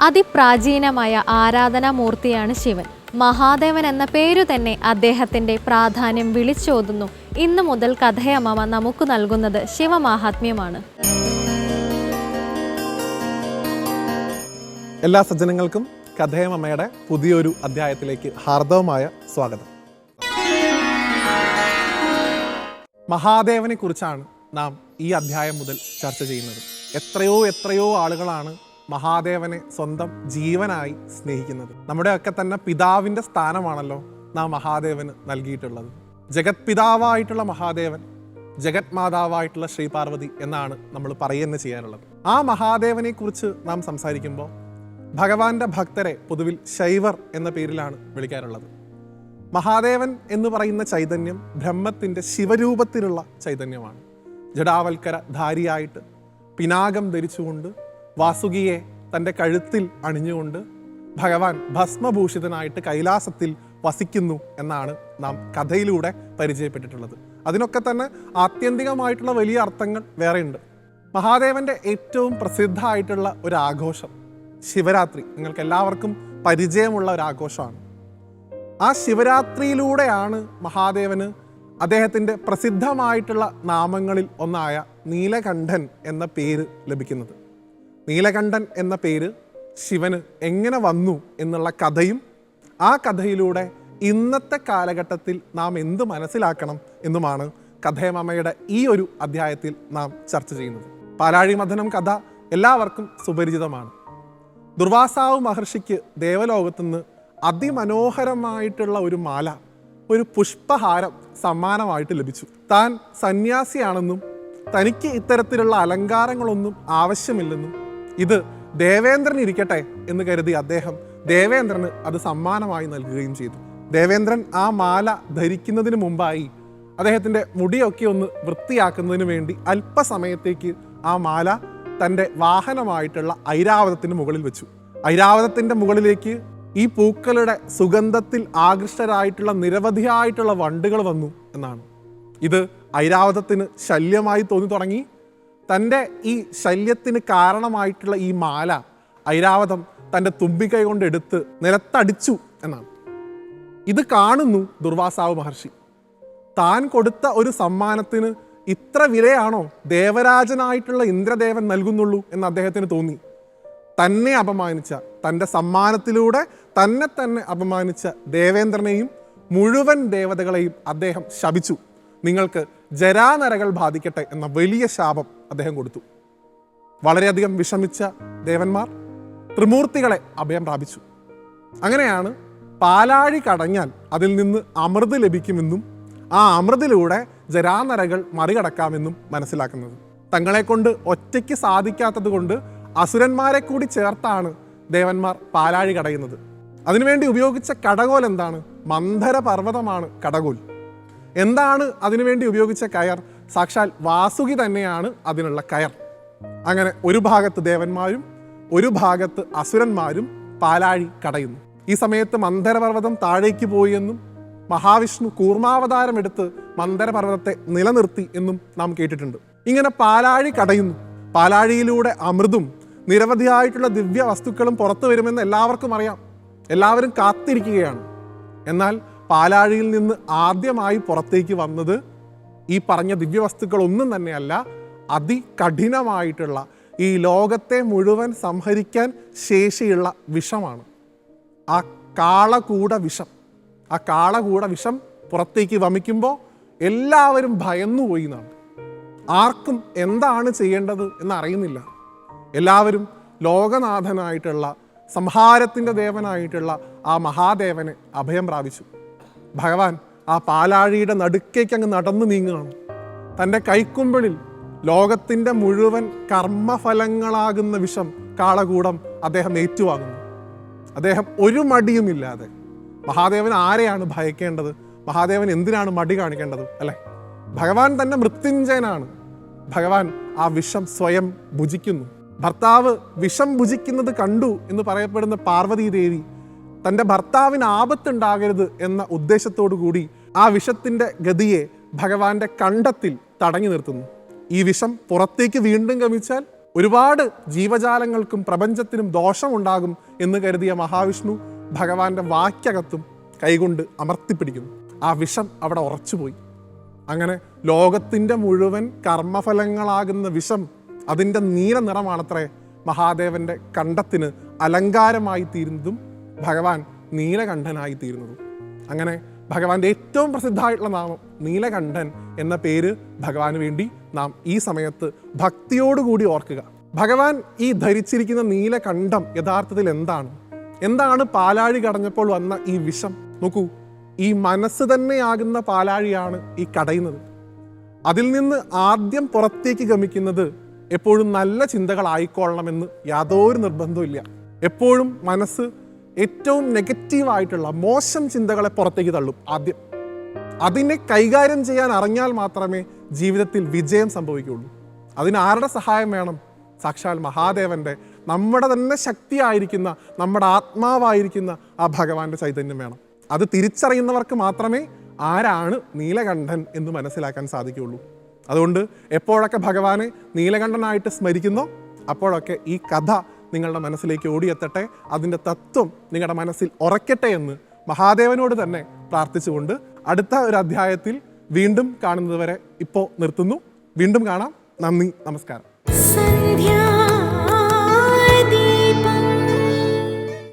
അതിപ്രാചീനമായ ആരാധനാമൂർത്തിയാണ് ശിവൻ. മഹാദേവൻ എന്ന പേരു തന്നെ അദ്ദേഹത്തിന്റെ പ്രാധാന്യം വിളിച്ചോതുന്നു. ഇന്നു മുതൽ കഥയമ്മ നമുക്ക് നൽകുന്നത് ശിവമാഹാത്മ്യമാണ്. എല്ലാ സജ്ജനങ്ങൾക്കും കഥയമ്മയുടെ പുതിയൊരു അധ്യായത്തിലേക്ക് ഹാർദവമായ സ്വാഗതം. മഹാദേവനെ കുറിച്ചാണ് നാം ഈ അധ്യായം മുതൽ ചർച്ച ചെയ്യുന്നത്. എത്രയോ എത്രയോ ആളുകളാണ് മഹാദേവനെ സ്വന്തം ജീവനായി സ്നേഹിക്കുന്നത്. നമ്മുടെയൊക്കെ തന്നെ പിതാവിന്റെ സ്ഥാനമാണല്ലോ നാം മഹാദേവന് നൽകിയിട്ടുള്ളത്. ജഗത് പിതാവായിട്ടുള്ള മഹാദേവൻ ജഗത് മാതാവായിട്ടുള്ള ശ്രീ പാർവതി എന്നാണ് നമ്മൾ പറയുന്നത് ചെയ്യാറുള്ളത് ആ മഹാദേവനെ കുറിച്ച് നാം സംസാരിക്കുമ്പോൾ ഭഗവാന്റെ ഭക്തരെ പൊതുവിൽ ശൈവർ എന്ന പേരിലാണ് വിളിക്കാറുള്ളത്. മഹാദേവൻ എന്ന് പറയുന്ന ചൈതന്യം ബ്രഹ്മത്തിന്റെ ശിവരൂപത്തിലുള്ള ചൈതന്യമാണ്. ജഡാവൽക്കര ധാരിയായിട്ട് പിനാകം ധരിച്ചുകൊണ്ട് വാസുകിയെ തന്റെ കഴുത്തിൽ അണിഞ്ഞുകൊണ്ട് ഭഗവാൻ ഭസ്മഭൂഷിതനായിട്ട് കൈലാസത്തിൽ വസിക്കുന്നു എന്നാണ് നാം കഥയിലൂടെ പരിചയപ്പെട്ടിട്ടുള്ളത്. അതിനൊക്കെ തന്നെ ആത്യന്തികമായിട്ടുള്ള വലിയ അർത്ഥങ്ങൾ വേറെയുണ്ട്. മഹാദേവന്റെ ഏറ്റവും പ്രസിദ്ധമായിട്ടുള്ള ഒരു ആഘോഷം ശിവരാത്രി. നിങ്ങൾക്ക് എല്ലാവർക്കും പരിചയമുള്ള ഒരു ആഘോഷമാണ് ആ ശിവരാത്രിയിലൂടെയാണ് മഹാദേവന് അദ്ദേഹത്തിന്റെ പ്രസിദ്ധമായിട്ടുള്ള നാമങ്ങളിൽ ഒന്നായ നീലകണ്ഠൻ എന്ന പേര് ലഭിക്കുന്നത്. നീലകണ്ഠൻ എന്ന പേര് ശിവന് എങ്ങനെ വന്നു എന്നുള്ള കഥയും ആ കഥയിലൂടെ ഇന്നത്തെ കാലഘട്ടത്തിൽ നാം എന്ത് മനസ്സിലാക്കണം എന്നുമാണ് കഥയമ്മയുടെ ഈ ഒരു അധ്യായത്തിൽ നാം ചർച്ച ചെയ്യുന്നത്. പാലാഴി മഥനം കഥ എല്ലാവർക്കും സുപരിചിതമാണ്. ദുർവാസാവ് മഹർഷിക്ക് ദേവലോകത്തുനിന്ന് അതിമനോഹരമായിട്ടുള്ള ഒരു മാല ഒരു പുഷ്പഹാരം സമ്മാനമായിട്ട് ലഭിച്ചു. താൻ സന്യാസിയാണെന്നും തനിക്ക് ഇത്തരത്തിലുള്ള അലങ്കാരങ്ങളൊന്നും ആവശ്യമില്ലെന്നും ഇത് ദേവേന്ദ്രൻ ഇരിക്കട്ടെ എന്ന് കരുതി അദ്ദേഹം ദേവേന്ദ്രന് അത് സമ്മാനമായി നൽകുകയും ചെയ്തു. ദേവേന്ദ്രൻ ആ മാല ധരിക്കുന്നതിന് മുമ്പായി അദ്ദേഹത്തിന്റെ മുടിയൊക്കെ ഒന്ന് വൃത്തിയാക്കുന്നതിന് വേണ്ടി അല്പസമയത്തേക്ക് ആ മാല തന്റെ വാഹനമായിട്ടുള്ള ഐരാവതത്തിന് മുകളിൽ വെച്ചു. ഐരാവതത്തിന്റെ മുകളിലേക്ക് ഈ പൂക്കളുടെ സുഗന്ധത്തിൽ ആകൃഷ്ടരായിട്ടുള്ള നിരവധിയായിട്ടുള്ള വണ്ടുകൾ വന്നു എന്നാണ്. ഇത് ഐരാവതത്തിന് ശല്യമായി തോന്നി തുടങ്ങി. തന്റെ ഈ ശല്യത്തിന് കാരണമായിട്ടുള്ള ഈ മാല ഐരാവതം തന്റെ തുമ്പിക്കൈ കൊണ്ട് എടുത്ത് നിലത്തടിച്ചു എന്നാണ്. ഇത് കാണുന്നു ദുർവാസാവ് മഹർഷി. താൻ കൊടുത്ത ഒരു സമ്മാനത്തിന് ഇത്ര വിലയാണോ ദേവരാജനായിട്ടുള്ള ഇന്ദ്രദേവൻ നൽകുന്നുള്ളൂ എന്ന് അദ്ദേഹത്തിന് തോന്നി. തന്നെ അപമാനിച്ച തന്റെ സമ്മാനത്തിലൂടെ തന്നെ തന്നെ അപമാനിച്ച ദേവേന്ദ്രനെയും മുഴുവൻ ദേവതകളെയും അദ്ദേഹം ശപിച്ചു. നിങ്ങൾക്ക് ജരാനരകൾ ബാധിക്കട്ടെ എന്ന വലിയ ശാപം അദ്ദേഹം കൊടുത്തു. വളരെയധികം വിഷമിച്ച ദേവന്മാർ ത്രിമൂർത്തികളെ അഭയം പ്രാപിച്ചു. അങ്ങനെയാണ് പാലാഴി കടഞ്ഞാൽ അതിൽ നിന്ന് അമൃത് ലഭിക്കുമെന്നും ആ അമൃതിലൂടെ ജരാനരകൾ മറികടക്കാമെന്നും മനസ്സിലാക്കുന്നത്. തങ്ങളെ കൊണ്ട് ഒറ്റയ്ക്ക് സാധിക്കാത്തത് കൊണ്ട് അസുരന്മാരെ കൂടി ചേർത്താണ് ദേവന്മാർ പാലാഴി കടയുന്നത്. അതിനുവേണ്ടി ഉപയോഗിച്ച കടകോൽ എന്താണ്? മന്ധര പർവതമാണ് കടകോൽ. എന്താണ് അതിനുവേണ്ടി ഉപയോഗിച്ച കയർ? സാക്ഷാൽ വാസുകി തന്നെയാണ് അതിനുള്ള കയർ. അങ്ങനെ ഒരു ഭാഗത്ത് ദേവന്മാരും ഒരു ഭാഗത്ത് അസുരന്മാരും പാലാഴി കടയുന്നു. ഈ സമയത്ത് മന്ദരപർവതം താഴേക്ക് പോയി എന്നും മഹാവിഷ്ണു കൂർമാവതാരം എടുത്ത് മന്ദരപർവതത്തെ നിലനിർത്തി എന്നും നാം കേട്ടിട്ടുണ്ട്. ഇങ്ങനെ പാലാഴി കടയുന്നു. പാലാഴിയിലൂടെ അമൃതും നിരവധിയായിട്ടുള്ള ദിവ്യ വസ്തുക്കളും പുറത്തു വരുമെന്ന് എല്ലാവർക്കും അറിയാം. എല്ലാവരും കാത്തിരിക്കുകയാണ്. എന്നാൽ പാലാഴിയിൽ നിന്ന് ആദ്യമായി പുറത്തേക്ക് വന്നത് ഈ പറഞ്ഞ ദിവ്യവസ്തുക്കൾ ഒന്നും തന്നെയല്ല അതികഠിനമായിട്ടുള്ള ഈ ലോകത്തെ മുഴുവൻ സംഹരിക്കാൻ ശേഷിയുള്ള വിഷമാണ്. ആ കാളകൂട വിഷം ആ കാളകൂട വിഷം പുറത്തേക്ക് വമിക്കുമ്പോൾ എല്ലാവരും ഭയന്നുപോയി എന്നാണ്. ആർക്കും എന്താണ് ചെയ്യേണ്ടത് എന്നറിയുന്നില്ല. എല്ലാവരും ലോകനാഥനായിട്ടുള്ള സംഹാരത്തിന്റെ ദേവനായിട്ടുള്ള ആ മഹാദേവനെ അഭയം പ്രാപിച്ചു. ഭഗവാൻ ആ പാലാഴിയുടെ നടുക്കേക്ക് അങ്ങ് നടന്നു നീങ്ങുകയാണ്. തന്റെ കൈക്കുമ്പിളിൽ ലോകത്തിന്റെ മുഴുവൻ കർമ്മഫലങ്ങളാകുന്ന വിഷം കാളകൂടം അദ്ദേഹം ഏറ്റുവാങ്ങുന്നു. അദ്ദേഹം ഒരു മടിയുമില്ലാതെ മഹാദേവൻ ആരെയാണ് ഭയക്കേണ്ടത്? മഹാദേവൻ എന്തിനാണ് മടി കാണിക്കേണ്ടത് അല്ലേ? ഭഗവാൻ തന്നെ മൃത്യുഞ്ജയനാണ്. ഭഗവാൻ ആ വിഷം സ്വയം ഭുജിക്കുന്നു. ഭർത്താവ് വിഷം ഭുജിക്കുന്നത് കണ്ടു എന്ന് പറയപ്പെടുന്ന പാർവതീ ദേവി തന്റെ ഭർത്താവിന് ആപത്തുണ്ടാകരുത് എന്ന ഉദ്ദേശത്തോടു കൂടി ആ വിഷത്തിന്റെ ഗതിയെ ഭഗവാന്റെ കണ്ടത്തിൽ തടഞ്ഞു നിർത്തുന്നു. ഈ വിഷം പുറത്തേക്ക് വീണ്ടും ഗമിച്ചാൽ ഒരുപാട് ജീവജാലങ്ങൾക്കും പ്രപഞ്ചത്തിനും ദോഷമുണ്ടാകും എന്ന് കരുതിയ മഹാവിഷ്ണു ഭഗവാന്റെ വാക്യകത്തും കൈകൊണ്ട് അമർത്തിപ്പിടിക്കുന്നു. ആ വിഷം അവിടെ ഉറച്ചുപോയി. അങ്ങനെ ലോകത്തിന്റെ മുഴുവൻ കർമ്മഫലങ്ങളാകുന്ന വിഷം അതിന്റെ നീല നിറമാണത്രേ മഹാദേവന്റെ കണ്ടത്തിന് അലങ്കാരമായി തീരുന്നതും ഭഗവാൻ നീലകണ്ഠനായി തീരുന്നതും അങ്ങനെ ഭഗവാന്റെ ഏറ്റവും പ്രസിദ്ധമായിട്ടുള്ള നാമം നീലകണ്ഠൻ എന്ന പേര് ഭഗവാന് വേണ്ടി നാം ഈ സമയത്ത് ഭക്തിയോടുകൂടി ഓർക്കുക. ഭഗവാൻ ഈ ധരിച്ചിരിക്കുന്ന നീലകണ്ഠം യഥാർത്ഥത്തിൽ എന്താണ്? എന്താണ് പാലാഴി കടഞ്ഞപ്പോൾ വന്ന ഈ വിഷം? നോക്കൂ ഈ മനസ്സ് തന്നെയാകുന്ന പാലാഴിയാണ് ഈ കടയുന്നത്. അതിൽ നിന്ന് ആദ്യം പുറത്തേക്ക് ഗമിക്കുന്നത് എപ്പോഴും നല്ല ചിന്തകളായിക്കൊള്ളണമെന്ന് യാതൊരു നിർബന്ധവുമില്ല. എപ്പോഴും മനസ്സ് ഏറ്റവും നെഗറ്റീവായിട്ടുള്ള മോശം ചിന്തകളെ പുറത്തേക്ക് തള്ളും ആദ്യം. അതിനെ കൈകാര്യം ചെയ്യാൻ അറിഞ്ഞാൽ മാത്രമേ ജീവിതത്തിൽ വിജയം സംഭവിക്കുകയുള്ളൂ. അതിന് ആരുടെ സഹായം വേണം? സാക്ഷാൽ മഹാദേവന്റെ നമ്മുടെ തന്നെ ശക്തിയായിരിക്കുന്ന നമ്മുടെ ആത്മാവായിരിക്കുന്ന ആ ഭഗവാന്റെ ചൈതന്യം വേണം. അത് തിരിച്ചറിയുന്നവർക്ക് മാത്രമേ ആരാണ് നീലകണ്ഠൻ എന്ന് മനസ്സിലാക്കാൻ സാധിക്കുകയുള്ളൂ. അതുകൊണ്ട് എപ്പോഴൊക്കെ ഭഗവാനെ നീലകണ്ഠനായിട്ട് സ്മരിക്കുന്നോ അപ്പോഴൊക്കെ ഈ കഥ നിങ്ങളുടെ മനസ്സിലേക്ക് ഓടിയെത്തട്ടെ. അതിന്റെ തത്വം നിങ്ങളുടെ മനസ്സിൽ ഉറക്കട്ടെ എന്ന് മഹാദേവനോട് തന്നെ പ്രാർത്ഥിച്ചുകൊണ്ട് അടുത്ത ഒരു അധ്യായത്തിൽ വീണ്ടും കാണുന്നതുവരെ ഇപ്പോൾ നിർത്തുന്നു. വീണ്ടും കാണാം. നന്ദി നമസ്കാരം.